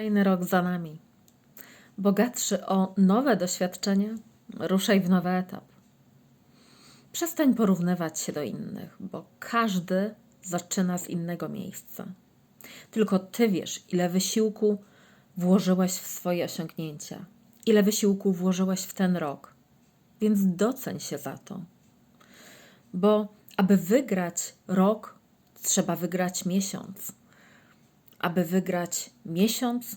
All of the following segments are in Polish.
Kolejny rok za nami. Bogatszy o nowe doświadczenia, ruszaj w nowy etap. Przestań porównywać się do innych, bo każdy zaczyna z innego miejsca. Tylko ty wiesz, ile wysiłku włożyłeś w swoje osiągnięcia, ile wysiłku włożyłeś w ten rok, więc doceń się za to. Bo aby wygrać rok, trzeba wygrać miesiąc. Aby wygrać miesiąc,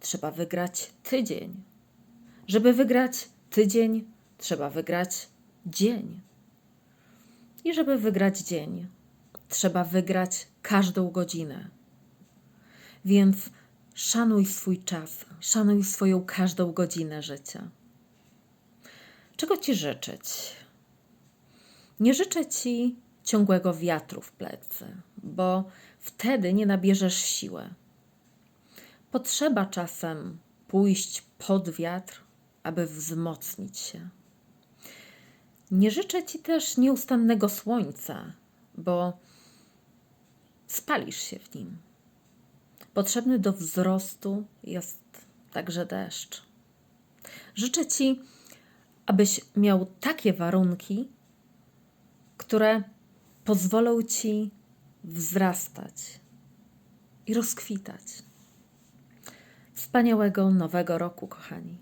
trzeba wygrać tydzień. Żeby wygrać tydzień, trzeba wygrać dzień. I żeby wygrać dzień, trzeba wygrać każdą godzinę. Więc szanuj swój czas, szanuj swoją każdą godzinę życia. Czego ci życzyć? Nie życzę ci ciągłego wiatru w plecy, bo wtedy nie nabierzesz siły. Potrzeba czasem pójść pod wiatr, aby wzmocnić się. Nie życzę ci też nieustannego słońca, bo spalisz się w nim. Potrzebny do wzrostu jest także deszcz. Życzę ci, abyś miał takie warunki, które pozwolą ci wzrastać i rozkwitać. Wspaniałego nowego roku, kochani.